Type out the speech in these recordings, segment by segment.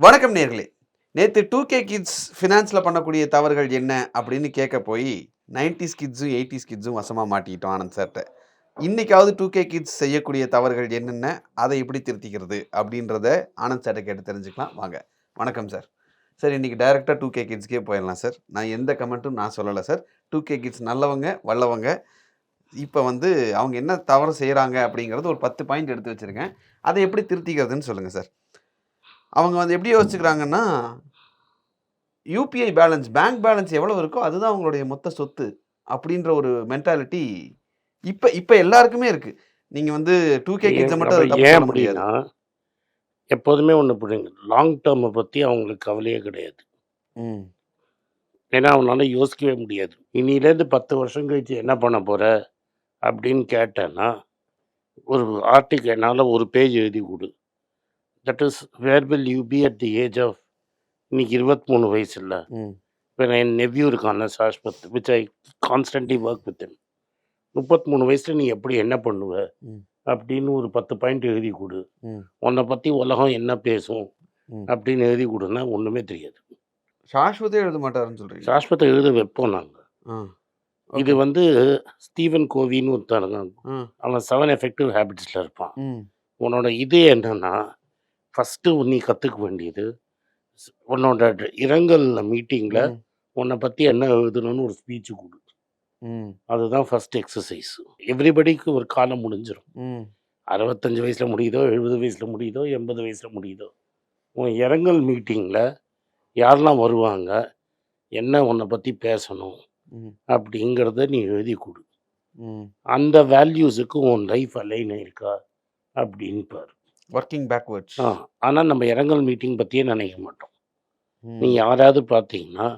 வணக்கம் நேர்களே. நேற்று டூ கே கிட்ஸ் ஃபினான்ஸில் பண்ணக்கூடிய தவறுகள் என்ன அப்படின்னு கேட்க போய் நைன்டிஸ் கிட்ஸும் எயிட்டிஸ் கிட்ஸும் வசமாக மாட்டிக்கிட்டோம் ஆனந்த் சார்கிட்ட இன்றைக்காவது டூ கே கிட்ஸ் செய்யக்கூடிய தவறுகள் என்னென்ன அதை எப்படி திருத்திக்கிறது அப்படின்றத ஆனந்த் சார்ட்ட கேட்டு தெரிஞ்சுக்கலாம். வாங்க. வணக்கம் சார் சார் இன்றைக்கி டைரெக்டாக டூ கே கிட்ஸ்க்கே போயிடலாம் சார் நான் எந்த கமெண்ட்டும் நான் சொல்லலை சார் டூ கே கிட்ஸ் நல்லவங்க வல்லவங்க. இப்போ வந்து அவங்க என்ன தவறு செய்கிறாங்க அப்படிங்கிறது ஒரு பத்து பாயிண்ட் எடுத்து வச்சுருக்கேன். அதை எப்படி திருத்திக்கிறதுன்னு சொல்லுங்கள் சார் அவங்க வந்து எப்படி யோசிச்சுக்கிறாங்கன்னா யூபிஐ பேலன்ஸ் பேங்க் பேலன்ஸ் எவ்வளோ இருக்கோ அதுதான் அவங்களுடைய மொத்த சொத்து அப்படின்ற ஒரு மென்டாலிட்டி இப்போ இப்போ எல்லாருக்குமே இருக்கு. நீங்கள் வந்து டூ கே கிட்ஸை மட்டும் ஏன் முடியாது. எப்போதுமே ஒன்று புரியுங்க. லாங் டேர்மை பற்றி அவங்களுக்கு கவலையே கிடையாது. ம். ஏன்னா அவனால யோசிக்கவே முடியாது. இனியிலேருந்து பத்து வருஷம் கழிச்சு என்ன பண்ண போற அப்படின்னு கேட்டேன்னா ஒரு ஆர்டிக் என்னால் ஒரு பேஜ் எழுதி கொடு. That is where will you be at the age of இன்னைக்கு இருபத்தி மூணு வயசு இல்லை இப்போ என் நெவ்யூ இருக்கான்ல சாஷ்பத் which I constantly work with முப்பத்தி மூணு வயசுல நீ எப்படி என்ன பண்ணுவ. அப்படின்னு ஒரு பத்து பாயிண்ட் எழுதி கொடு. உன்னை பற்றி உலகம் என்ன பேசும். அப்படின்னு எழுதி கொடுன்னா ஒன்றுமே தெரியாது. சாஸ்வதே எழுத மாட்டாருன்னு சொல்கிறீங்க சாஸ்பத்தை எழுத வைப்போம் நாங்கள் இது வந்து ஸ்டீவன் கோவின்னு ஒருத்தருங்க அவன் செவன் எஃபெக்டிவ் ஹேபிட்ஸில் இருப்பான். உன்னோட இது என்னன்னா ஃபஸ்ட்டு நீ கற்றுக்க வேண்டியது. உன்னோட இரங்கல் மீட்டிங்கில் உன்னை பற்றி என்ன எழுதணும்னு ஒரு ஸ்பீச் கொடு. அதுதான் ஃபர்ஸ்ட் எக்ஸசைஸ் எவ்ரிபடிக்கு ஒரு காலம் முடிஞ்சிடும் அறுபத்தஞ்சு வயசில் முடியுதோ எழுபது வயசில் முடியுதோ எண்பது வயசில் முடியுதோ உன் இரங்கல் மீட்டிங்கில் யாரெல்லாம் வருவாங்க என்ன உன்னை பற்றி பேசணும் அப்படிங்கிறத நீ எழுதி கொடு. அந்த வேல்யூஸுக்கு உன் லைஃப் அலைன் இருக்கா அப்படின்னு பாரு ஒர்க்கிங் பேக்வேர்ட்ஸ் ஆ ஆனால் நம்ம இரங்கல் மீட்டிங் பற்றியே நினைக்க மாட்டோம். நீ யாராவது பார்த்தீங்கன்னா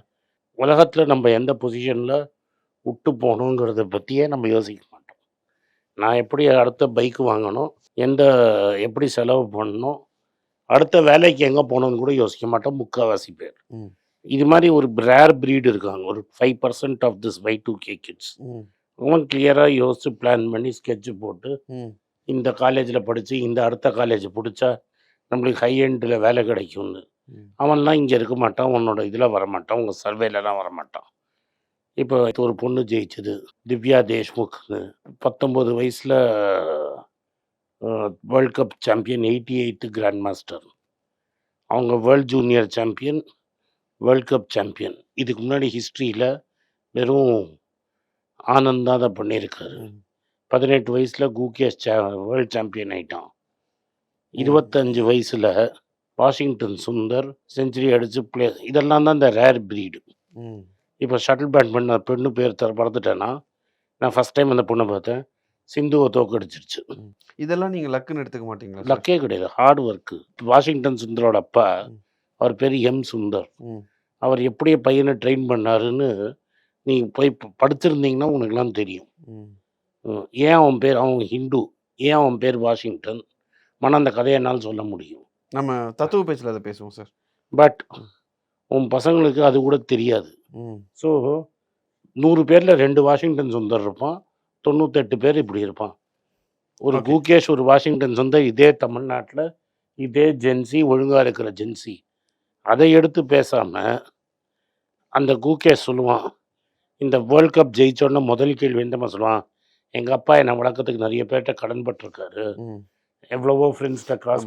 உலகத்தில் நம்ம எந்த பொசிஷனில் விட்டு போகணுங்கிறத பற்றியே நம்ம யோசிக்க மாட்டோம். நான் எப்படி அடுத்த பைக் வாங்கணும் எந்த எப்படி செலவு பண்ணணும் அடுத்த வேலைக்கு எங்கே போகணும்னு கூட யோசிக்க மாட்டோம் முக்கால்வாசி பேர். இது மாதிரி ஒரு ரேர் breed இருக்காங்க. ஒரு five percent of this Y two K kids அவன் கிளியராக யோசிச்சு பிளான் பண்ணி ஸ்கெட்ச் போட்டு இந்த காலேஜில் படித்து இந்த அடுத்த காலேஜ் பிடிச்சா நம்மளுக்கு ஹை எண்டில் வேலை கிடைக்கும்னு. அவன்லாம் இங்கே இருக்க மாட்டான் உன்னோட இதில் வரமாட்டான் உங்கள் சர்வேலலாம் வரமாட்டான். இப்போ ஒரு பொண்ணு ஜெயிச்சது திவ்யா தேஷ்முக்னு. பத்தொம்போது வயசில் world cup champion eighty eight grand master அவங்க world junior champion world cup champion இதுக்கு முன்னாடி ஹிஸ்ட்ரியில் வெறும் ஆனந்த் தான் பண்ணியிருக்காரு. பதினெட்டு வயசில் கூகேஷ் சா வேர்ல்ட் சாம்பியன் ஆயிட்டான். இருபத்தஞ்சு வயசில் வாஷிங்டன் சுந்தர் செஞ்சுரி அடித்து பிளே இதெல்லாம் தான் இந்த ரேர் ம். இப்போ ஷட்டில் பேட்மிண்டன் பெண்ணு பேர் தர பறந்துட்டேன்னா நான் ஃபஸ்ட் டைம் அந்த பொண்ணை பார்த்தேன். சிந்துவை தோக்கடிச்சிருச்சு. இதெல்லாம் நீங்கள் லக்குன்னு எடுத்துக்க மாட்டீங்களா லக்கே கிடையாது. ஹார்ட் ஒர்க்கு வாஷிங்டன் சுந்தரோட அப்பா. அவர் பேர் எம் சுந்தர். அவர் எப்படி பையனை ட்ரெயின் பண்ணாருன்னு நீ போய் படிச்சிருந்தீங்கன்னா உனக்குலாம் தெரியும். ஏன் அவன் பேர் அவன் ஹிந்து? ஏன் அவன் பேர் வாஷிங்டன்? மன அந்த கதையை என்னால் சொல்ல முடியும். நம்ம தத்துவ பேச்சில் அதை பேசுவோம் சார். பட் உன் பசங்களுக்கு அது கூட தெரியாது. ஸோ நூறு பேரில் ரெண்டு வாஷிங்டன் சுந்தர் இருப்பான் தொண்ணூத்தெட்டு பேர் இப்படி இருப்பான். ஒரு. கூகேஷ் ஒரு வாஷிங்டன் சுந்தர் இதே தமிழ்நாட்டில் இதே ஜென்சி ஒழுங்காக இருக்கிற ஜென்சி. அதை எடுத்து பேசாமல் அந்த கூகேஷ் சொல்லுவான் இந்த வேர்ல்ட் கப் ஜெயிச்சோடனே முதல் கேள்வி எந்தமா சொல்லுவான்? எங்கள் அப்பா என்னை வளர்க்கறதுக்கு நிறைய பேர்கிட்ட கடன் பட்டிருக்காரு. எவ்வளவோ ஃப்ரெண்ட்ஸ்கிட்ட காசு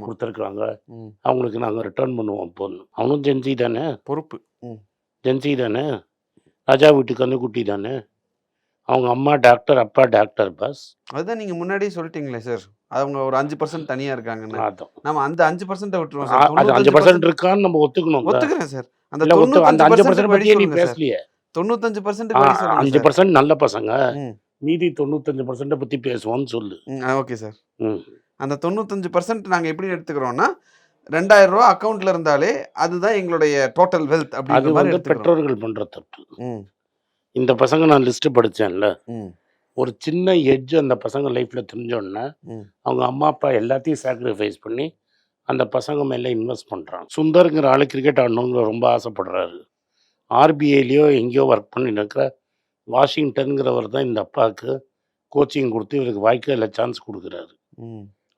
ம். அவங்களுக்கு நாங்கள் ரிட்டர்ன் பண்ணுவோம் பொண்ணு அவனும் ஜென்சி தானே? பொறுப்பு. ஜென்சி தானே? ராஜா வீட்டு கண்ணுக்குட்டி தானே? அவங்க அம்மா டாக்டர் அப்பா டாக்டர் பஸ் அதுதான் நீங்கள் முன்னாடியே சொல்லிட்டீங்களே சார் அவங்க ஒரு அஞ்சு பர்சன்ட் தனியாக இருக்காங்கன்னு. நம்ம அந்த அஞ்சு பர்சன்ட்டை விட்டுருவோம் அது அஞ்சு பர்சன்ட் இருக்கான்னு நம்ம ஒத்துக்கணும் ஒத்துக்கிறேன் சார் அந்த அஞ்சு பர்சன்ட் படி நீ பேசலையே. தொண்ணூத்தஞ்சு பர்சன்ட் அஞ்சு பர்சன்ட் நல்ல பசங்க. மீதி தொண்ணூத்தஞ்சு பர்சன்ட் பத்தி பேசுவோம்னு சொல்லு. Okay sir. அந்த தொண்ணூத்தஞ்சு பர்சன்ட் நாங்கள் எப்படி எடுத்துக்கிறோம்னா ரெண்டாயிரம் ரூபா அக்கௌண்ட்ல இருந்தாலே அதுதான் எங்களுடைய டோட்டல் வெல்த் அது வந்து பெற்றோர்கள் பண்ற தப்பு. இந்த பசங்க நான் லிஸ்ட் படிச்சேன்ல. ம். ஒரு சின்ன எட்ஜ் அந்த பசங்க லைஃப்ல தெரிஞ்சோடனே அவங்க அம்மா அப்பா எல்லாத்தையும் சாக்ரிஃபைஸ் பண்ணி அந்த பசங்க மேலே இன்வெஸ்ட் பண்ணுறான் சுந்தருங்கிற ஆளு கிரிக்கெட் ஆடணுங்கிற ரொம்ப ஆசைப்படுறாரு. ஆர்பிஐலேயோ எங்கேயோ ஒர்க் பண்ணிட்டு இருக்கிற வாஷிங்டன்கிறவர் தான் இந்த அப்பாவுக்கு கோச்சிங் கொடுத்து இவருக்கு வாழ்க்கையில் சான்ஸ் கொடுக்குறாரு.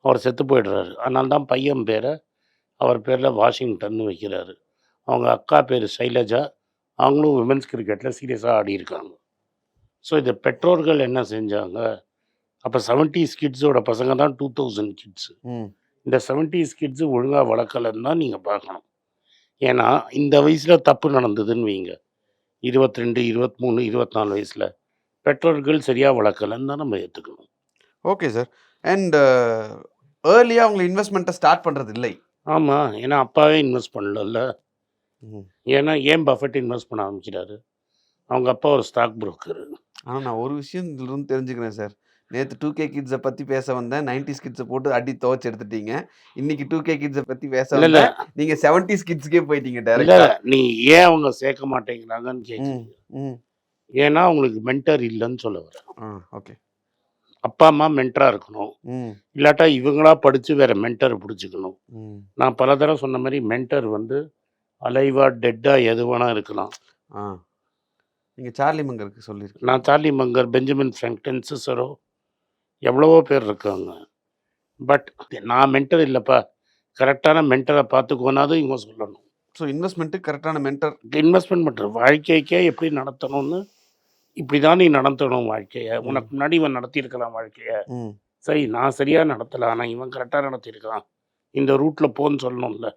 அவர் செத்து போயிடுறாரு. அதனால தான் பையன் பேரை அவர் பேரில் வாஷிங்டன் வைக்கிறாரு. அவங்க அக்கா பேர் சைலஜா. அவங்களும் விமென்ஸ் கிரிக்கெட்டில் சீரியஸாக ஆடி இருக்காங்க. ஸோ இந்த பெற்றோர்கள் என்ன செஞ்சாங்க? அப்போ செவன்ட்டீஸ் கிட்ஸோட பசங்க தான் டூ தௌசண்ட் கிட்ஸு இந்த செவன்ட்டீஸ் கிட்ஸு ஒழுங்காக வளர்க்கலன்னு தான் நீங்கள் பார்க்கணும். ஏன்னா இந்த வயசில் தப்பு நடந்ததுன்னு வைங்க. இருபத்தி ரெண்டு இருபத்தி மூணு இருபத்தி நாலு வயசில் பெற்றோர்கள் சரியாக வளர்க்கலன்னு தான் நம்ம ஏற்றுக்கணும் ஓகே சார் அண்ட் ஏர்லியாக அவங்க இன்வெஸ்ட்மெண்ட்டை ஸ்டார்ட் பண்ணுறது இல்லை. ஆமாம் ஏன்னா அப்பாவே இன்வெஸ்ட் பண்ணல ஏன்னா ஏன் பஃபெட் இன்வெஸ்ட் பண்ண ஆரம்பிக்கிறாரு அவங்க அப்பா ஒரு ஸ்டாக் புரோக்கர் ஆனால் நான் ஒரு விஷயம் இதுல இருந்து தெரிஞ்சுக்கிறேன் சார் நேற்று டூ கே கிட்ஸை பற்றி பேச வந்தேன். நைன்டிஸ் கிட்ஸை போட்டு அடி துவச்சு எடுத்துட்டீங்க. இன்னைக்கு டூ கே கிட்ஸை பற்றி பேச இல்லை நீங்கள் செவன்டிஸ் கிட்ஸ்க்கே போயிட்டீங்க டேரக்டா நீ ஏன் அவங்க சேர்க்க மாட்டேங்கிறாங்கன்னு கேட்குறீங்க ஏன்னா அவங்களுக்கு மென்டர் இல்லைன்னு சொல்ல வரேன் ஓகே. அப்பா அம்மா மென்டராக இருக்கணும். இல்லாட்டா இவங்களா படித்து வேற மென்டர் பிடிச்சிக்கணும். நான் பல தடவை சொன்ன மாதிரி மென்டர் வந்து அலைவா டெட்டா எது வேணா இருக்கலாம். நீங்கள் சார்லி மங்கருக்கு சொல்லியிருக்கீங்க நான் Charlie Munger Benjamin Franklin Cicero எவ்வளவோ பேர் இருக்காங்க. பட் நான் மென்டர் இல்லைப்பா. கரெக்டான மென்டரை பார்த்துக்கோனாது இவங்க சொல்லணும். ஸோ இன்வெஸ்ட்மெண்ட்டு கரெக்டான மென்டர் இன்வெஸ்ட்மெண்ட் பண்ணுற வாழ்க்கைக்கே எப்படி நடத்தணும்னு இப்படி தான் நீ நடத்தணும் வாழ்க்கையை. உனக்கு முன்னாடி இவன் நடத்தியிருக்கலாம் வாழ்க்கையை. சரி நான் சரியாக நடத்தலை ஆனால் இவன் கரெக்டாக நடத்தியிருக்கான் இந்த ரூட்டில் போன்னு சொல்லணும்ல.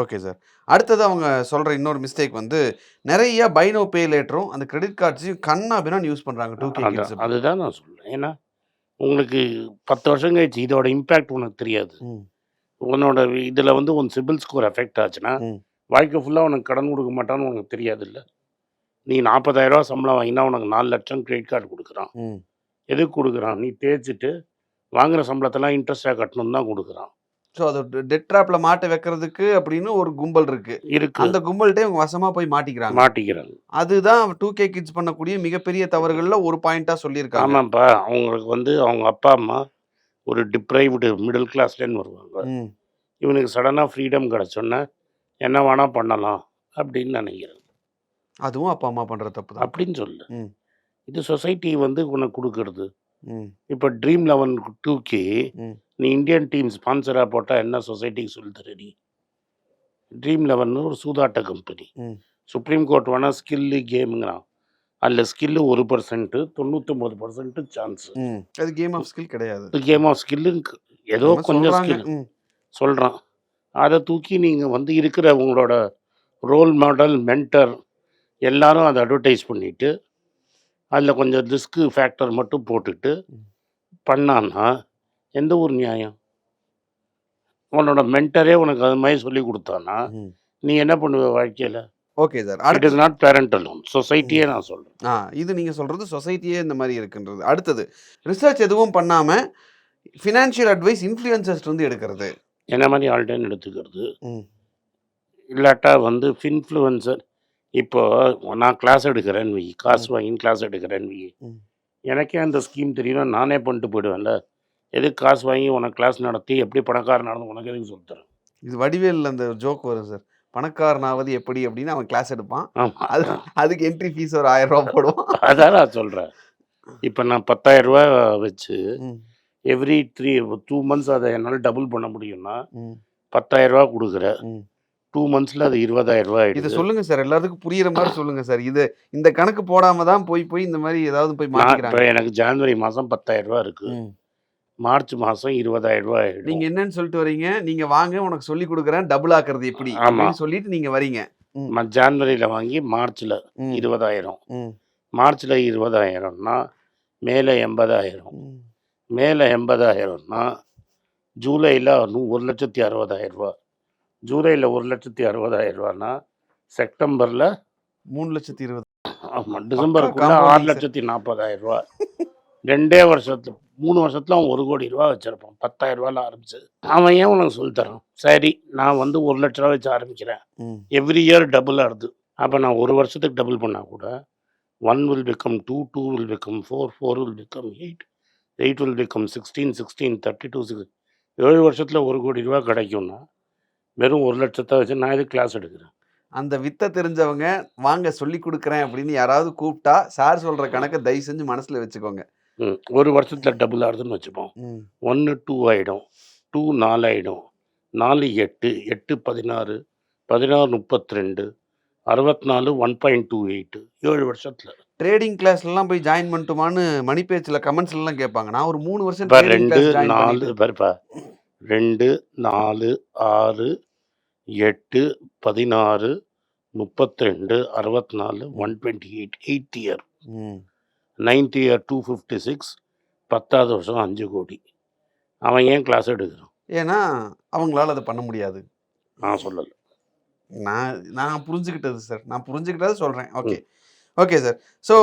ஓகே சார் அடுத்தது அவங்க சொல்கிற இன்னொரு மிஸ்டேக் வந்து நிறைய பைனோ பே லேட்டரும் அந்த கிரெடிட் கார்ட்ஸையும் கண்ணா பின்னான்னு யூஸ் பண்ணுறாங்க டூ கே அதுதான் நான் சொல்றேன். ஏன்னா உங்களுக்கு பத்து வருஷம் கழிச்சு இதோட இம்பேக்ட் உனக்கு தெரியாது. உன்னோட இதில் வந்து உன் சிபில் ஸ்கோர் எஃபெக்ட் ஆச்சுன்னா. வாழ்க்கை ஃபுல்லாக உனக்கு கடன் கொடுக்க மாட்டான்னு உனக்கு தெரியாது இல்லை நீ நாற்பதாயிரரூவா சம்பளம் வாங்கினா உனக்கு நாலு லட்சம் கிரெடிட் கார்டு கொடுக்குறான். எதுக்கு கொடுக்குறான்? நீ தேய்ச்சிட்டு வாங்குற சம்பளத்தெல்லாம் இன்ட்ரெஸ்டாக கட்டணும் தான் கொடுக்குறான். ஸோ அது டெட் ட்ராப்ல மாட்ட வைக்கிறதுக்கு அப்படின்னு ஒரு கும்பல் இருக்கு. இருக்கு. அந்த கும்பல்கிட்ட இவங்க வசமா போய் மாட்டிக்கிறாங்க. மாட்டிக்கிறாங்க. அதுதான் டூ கே கிட்ஸ் பண்ணக்கூடிய மிகப்பெரிய தவறுகள்ல ஒரு பாயிண்டா சொல்லியிருக்காங்க. ஆமாப்பா அவங்களுக்கு வந்து அவங்க அப்பா அம்மா ஒரு டிப்ரைவ்டு மிடில் கிளாஸ்லேன்னு வருவாங்க. இவனுக்கு சடனாக ஃப்ரீடம் கிடச்சோன்னே என்ன வேணால் பண்ணலாம் அப்படின்னு நினைக்கிறேன் அதுவும் அப்பா அம்மா பண்ற தப்பு தான். அப்படின்னு சொல்லு. இது சொசைட்டி வந்து உனக்கு கொடுக்கறது. இப்போ ட்ரீம் லெவன் டூக்கு ம். நீ இந்தியன் டீம் ஸ்பான்சராக போட்டால் என்ன சொசைட்டிக்கு சொல்லி தர நீ? ட்ரீம் லெவன் ஒரு சூதாட்ட கம்பெனி. சுப்ரீம் கோர்ட் வேணால் ஸ்கில்லு கேமுங்கிறான் அதில் ஸ்கில்லு ஒரு பர்சன்ட்டு தொண்ணூத்தொம்பது பர்சன்ட்டு சான்ஸ் அது கேம் ஆஃப் ஸ்கில் கிடையாது. கேம் ஆஃப் ஸ்கில்லு ஏதோ கொஞ்சம். ஸ்கில் சொல்கிறான் அதை தூக்கி நீங்கள் வந்து இருக்கிற உங்களோட ரோல் மாடல் மென்டர் எல்லாரும் அதை அட்வர்டைஸ் பண்ணிவிட்டு அதில் கொஞ்சம் ரிஸ்க்கு ஃபேக்டர் மட்டும் போட்டுட்டு. பண்ணான்னா எந்த ஒரு நியாயம்? உன்னோட மென்டரே உனக்கு அது மாதிரி சொல்லி கொடுத்தானா. நீ என்ன பண்ணுவ வாழ்க்கையில்? Okay sir. It is not parental loan சொசைட்டியே நான் சொல்கிறேன் ஆ இது நீங்க சொல்றது சொசைட்டியே இந்த மாதிரி இருக்குன்றது. அடுத்தது ரிசர்ச் எதுவும் பண்ணாம ஃபினான்ஷியல் அட்வைஸ் இன்ஃப்ளூயன்சர்ஸ் வந்து எடுக்கிறது. என்ன மாதிரி ஆல்டர்ன் எடுத்துக்கிறது? இல்லாட்டா வந்து இன்ஃப்ளூயன்சர் இப்போ நான் கிளாஸ் எடுக்கிறேன்னு வை காசு வாங்கி கிளாஸ் எடுக்கிறேன்னு வை. எனக்கே அந்த ஸ்கீம் தெரியும் நானே பண்ணிட்டு போயிடுவேன்ல. எதுக்கு காசு வாங்கி உனக்கு கிளாஸ் நடத்தி எப்படி பணக்காரன் நடந்து உனக்கு எதுக்கு சொல்லித்தரேன் இது வடிவேல் அந்த ஜோக் வரும் சார் பணக்காரனாவது எப்படி அப்படின்னு அவன் கிளாஸ் எடுப்பான். அது அதுக்கு என்ட்ரி ஃபீஸ் ஒரு ஆயிரம் ரூபாய் போடுவான். அதான் நான் சொல்கிறேன் இப்போ நான் பத்தாயிரம் ரூபாய் வச்சு எவ்ரி த்ரீ டூ மந்த்ஸ் அதை என்னால் டபுள் பண்ண முடியும்னா பத்தாயிரம் ரூபாய் கொடுக்குறேன் ம். டூ மந்த்ஸில் அது இருபதாயிரம் ரூபாய் இதை சொல்லுங்க சார் எல்லாத்துக்கும் புரியுற மாதிரி சொல்லுங்க சார் இது இந்த கணக்கு போடாம தான் போய் போய் இந்த மாதிரி ஏதாவது போய் மாட்டிக்கிறாங்க எனக்கு ஜான்வரி மாதம் பத்தாயிரம் ரூபாய் இருக்குது. மார்ச் மாதம் இருபதாயிரம் ரூபாய் ஆயிடும். நீங்க என்னன்னு சொல்லிட்டு வரீங்க. நீங்க வாங்க உனக்கு சொல்லி கொடுக்குறேன் டபுள் ஆக்குறது எப்படி? ஆமா. அப்படின்னு சொல்லிட்டு நீங்க வரீங்க. ஜான்வரியில் வாங்கி மார்ச்சில் இருபதாயிரம். மார்ச்சில் இருபதாயிரம்னா மேலே எண்பதாயிரம். மேலே எண்பதாயிரம்னா ஜூலையில் ஒரு லட்சத்தி அறுபதாயிரம் ரூபா. ஜூலையில் ஒரு லட்சத்தி அறுபதாயிரம் ரூபான்னா செப்டம்பரில் மூணு லட்சத்தி இருபது. ஆமாம் டிசம்பருக்குள்ள ஆறு. லட்சத்தி நாற்பதாயிரம் ரூபா. ரெண்டே வருஷத்துல மூணு வருஷத்துல அவன் ஒரு கோடி ரூபா வச்சிருப்பான். பத்தாயிரம் ரூபாயில் ஆரம்பிச்சு அவன் ஏன் உனக்கு சொல்லித் தரான் சரி நான் வந்து ஒரு லட்ச ரூபா வச்சு ஆரம்பிக்கிறேன். எவ்ரி இயர் டபுள் ஆகுது. அப்போ நான் ஒரு வருஷத்துக்கு டபுள் பண்ணால் கூட one will become two two will become four four will become eight eight will become sixteen sixteen thirty two six ஏழு வருஷத்தில் ஒரு கோடி ரூபா கிடைக்கும்னா வெறும் ஒரு லட்சத்தை வச்சு நான் எதுக்கு கிளாஸ் எடுக்கிறேன்? அந்த வித்தை தெரிஞ்சவங்க வாங்க சொல்லி கொடுக்குறேன் அப்படின்னு யாராவது கூப்பிட்டா சார் சொல்ற கணக்கை தயவு செஞ்சு மனசுல வச்சுக்கோங்க. ஒரு வருஷத்தில் டபுள் ஆகுதுன்னு வச்சுப்போம். ஒன்று டூ ஆகிடும் டூ நாலு ஆகிடும் நாலு எட்டு எட்டு பதினாறு பதினாறு முப்பத்தி ரெண்டு அறுபத்தி நாலு ஒன் பாயிண்ட் டூ எயிட்டு ஏழு வருஷத்தில். ட்ரேடிங் கிளாஸ்லாம் போய் ஜாயின் பண்ணிட்டுமான்னு மணி பேச்சில் கமெண்ட்ஸ்லாம் கேட்பாங்க. நான் ஒரு மூணு வருஷம் ரெண்டு நாலு பாருப்பா. ரெண்டு நாலு ஆறு எட்டு பதினாறு முப்பத்தி ரெண்டு அறுபத்தி நாலு one twenty eight eight year ninth year two fifty six பத்தாவது வருஷம் அஞ்சு கோடி. அவன் ஏன் கிளாஸ் எடுக்கிறான்? ஏன்னா அவங்களால அதை பண்ண முடியாது. நான் சொல்லலை. நான் நான் புரிஞ்சுக்கிட்டது சார் நான் புரிஞ்சுக்கிட்டது சொல்கிறேன் ஓகே ஓகே சார் ஸோ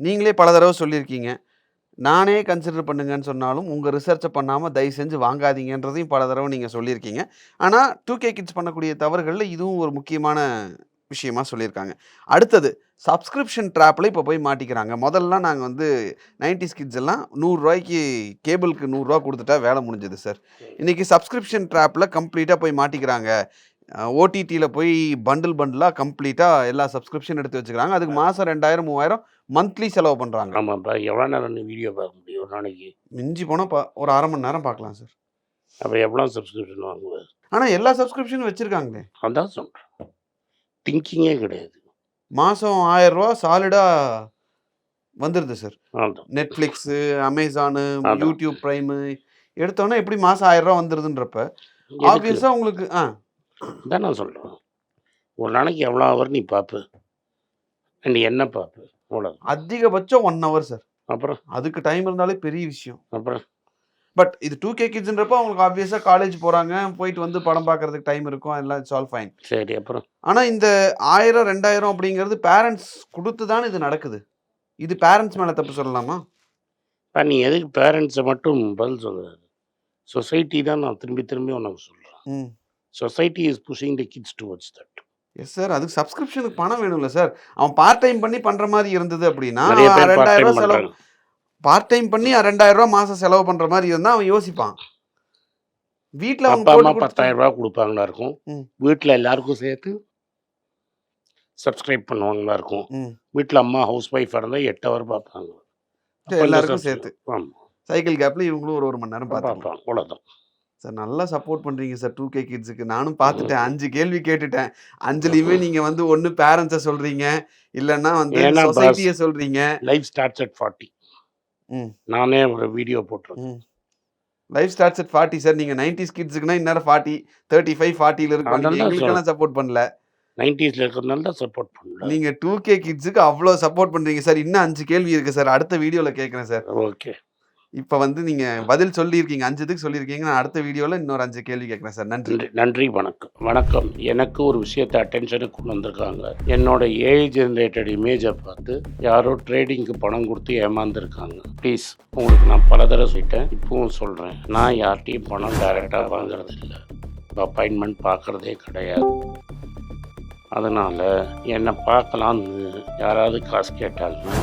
நீங்களே பல தடவை சொல்லியிருக்கீங்க. நானே கன்சிடர் பண்ணுங்கன்னு சொன்னாலும் உங்கள் ரிசர்ச்சை பண்ணாமல் தயவு செஞ்சு வாங்காதீங்கன்றதையும் பல தடவை நீங்கள் சொல்லியிருக்கீங்க. ஆனால் டூ கே கிட்ஸ் பண்ணக்கூடிய தவறுகளில் இதுவும் ஒரு முக்கியமான விஷயமா சொல்லியிருக்காங்க. அடுத்தது சப்ஸ்கிரிப்ஷன் ட்ராப்பில் இப்போ போய் மாட்டிக்கிறாங்க. முதல்லாம் நாங்கள் வந்து 90s கிட்ஸ் எல்லாம் நூறுரூவாய்க்கு கேபிளுக்கு நூறுரூவா கொடுத்துட்டா வேலை முடிஞ்சது சார். இன்றைக்கி சப்ஸ்கிரிப்ஷன் ட்ராப்பில் கம்ப்ளீட்டாக போய் மாட்டிக்கிறாங்க. ஓடிடியில் போய் பண்டில் பண்டிலாக கம்ப்ளீட்டாக எல்லா சப்ஸ்கிரிப்ஷன் எடுத்து வச்சுக்கிறாங்க. அதுக்கு மாதம் ரெண்டாயிரம் மூவாயிரம் மந்த்லி செலவு பண்ணுறாங்க ஆமாப்பா எவ்வளோ நேரம் வீடியோ பார்க்க முடியும் ஒரு நாளைக்கு? மிஞ்சி போனால் பா ஒரு அரை மணி நேரம் பார்க்கலாம் சார் அப்போ எவ்வளோ சப்ஸ்கிரிப்ஷன் வாங்குவேன் ஆனால் எல்லா சப்ஸ்கிரிப்ஷனும் வச்சுருக்காங்களே. அதான் சொல்கிறேன் திங்கிங்கே கிடையாது. மாதம் ஆயிரரூவா சாலிடாக வந்துடுது sir. Netflix Amazon. YouTube Prime எடுத்தோன்னே எப்படி மாதம் ஆயிரரூவா வந்துடுதுன்றப்ப எதுக்கு? ஆப்வியஸாக உங்களுக்கு ஆ. அதான் நான் சொல்கிறேன் ஒரு நாளைக்கு எவ்வளோ ஹவர் நீ பார்ப்ப நீ என்ன பார்ப்ப அவ்வளோ அதிகபட்சம் ஒன் ஹவர் சார். அப்புறம்? அதுக்கு டைம் இருந்தாலே பெரிய விஷயம். அப்புறம்? பட் இது டூ கே கிட்ஸ்ன்றப்போ அவங்களுக்கு ஆப்வியஸாக காலேஜ் போகிறாங்க போயிட்டு வந்து படம் பார்க்கறதுக்கு டைம் இருக்கும் அதெல்லாம் இட்ஸ் ஆல் ஃபைன் சரி அப்புறம்? ஆனால் இந்த ஆயிரம் ரெண்டாயிரம் அப்படிங்கிறது பேரண்ட்ஸ் கொடுத்து தான் இது நடக்குது. இது பேரண்ட்ஸ் மேலே தப்பு சொல்லலாமா? இப்போ நீ எதுக்கு பேரண்ட்ஸை மட்டும் பதில் சொல்கிறாரு சொசைட்டி தான் நான் திரும்பி திரும்பி உனக்கு சொல்கிறேன் society is pushing the kids towards that yes sir அதுக்கு சப்ஸ்கிரிப்ஷனுக்கு பணம் வேணும்ல சார் அவன் பார்ட் டைம் பண்ணி பண்ணுற மாதிரி இருந்தது அப்படின்னா ரெண்டாயிரம் ரூபா செலவு பார்ட் டைம் பண்ணி ரெண்டாயிரம் ரூபா மாதம் செலவு பண்ணுற மாதிரி இருந்தால் அவன் யோசிப்பான். வீட்டில் அப்பா அம்மா பத்தாயிரம் ரூபா கொடுப்பாங்களா இருக்கும். வீட்டில் எல்லாருக்கும் சேர்த்து சப்ஸ்கிரைப் பண்ணுவாங்களா இருக்கும். வீட்டில் அம்மா ஹவுஸ் ஒய்ஃபாக இருந்தால் எட்டு ஹவர் பார்ப்பாங்க. எல்லாருக்கும் சேர்த்து. சைக்கிள் கேப்பில் இவங்களும் ஒரு ஒரு மணி நேரம் பார்ப்பாங்க அவ்வளோதான் சார் நல்லா சப்போர்ட் பண்றீங்க சார் டூ கே கிட்ஸுக்கு நானும் பார்த்துட்டேன் அஞ்சு கேள்வி கேட்டுட்டேன். அஞ்சுலையுமே நீங்க வந்து ஒன்று பேரண்ட்ஸை சொல்றீங்க இல்லைன்னா வந்து சொசைட்டியை சொல்றீங்க. Life starts at forty. நானே ஒரு வீடியோ போட்டிருக்கேன். Life starts at forty sir நீங்க நைன்டிஸ் கிட்ஸுக்குனா இந்நேரம் ஃபார்ட்டி தேர்ட்டி ஃபைவ் ஃபார்ட்டியில் இருக்கும் எங்களுக்கெல்லாம் சப்போர்ட் பண்ணல. நைன்டிஸில் இருக்கிறதுனால தான் சப்போர்ட் பண்ணல. நீங்க டூ கே கிட்ஸுக்கு அவ்வளோ சப்போர்ட் பண்றீங்க சார் இன்னும் அஞ்சு கேள்வி இருக்கு சார் அடுத்த வீடியோல கேட்குறேன் சார் ஓகே. இப்போ வந்து நீங்க பதில் சொல்லியிருக்கீங்க அஞ்சு இதுக்கு சொல்லியிருக்கீங்க நான் அடுத்த வீடியோவில் இன்னொரு அஞ்சு கேள்வி கேட்குறேன் சார். நன்றி. நன்றி நன்றி வணக்கம். வணக்கம். எனக்கு ஒரு விஷயத்தை அட்டென்ஷனுக்கு கொண்டு வந்திருக்காங்க. என்னோட ஏஐ ஜென்ரேட்டட் இமேஜை பார்த்து யாரோ ட்ரேடிங்க்கு பணம் கொடுத்து ஏமாந்துருக்காங்க. ப்ளீஸ் உங்களுக்கு நான் பல தடவை சொல்லிட்டேன் இப்பவும் சொல்கிறேன் நான் யார்கிட்டையும் பணம் டைரெக்டாக வாங்குறது இல்லை அப்பாயின்மெண்ட் பார்க்குறதே கிடையாது. அதனால் என்னை பார்க்கலான்னு யாராவது காசு கேட்டாங்கன்னா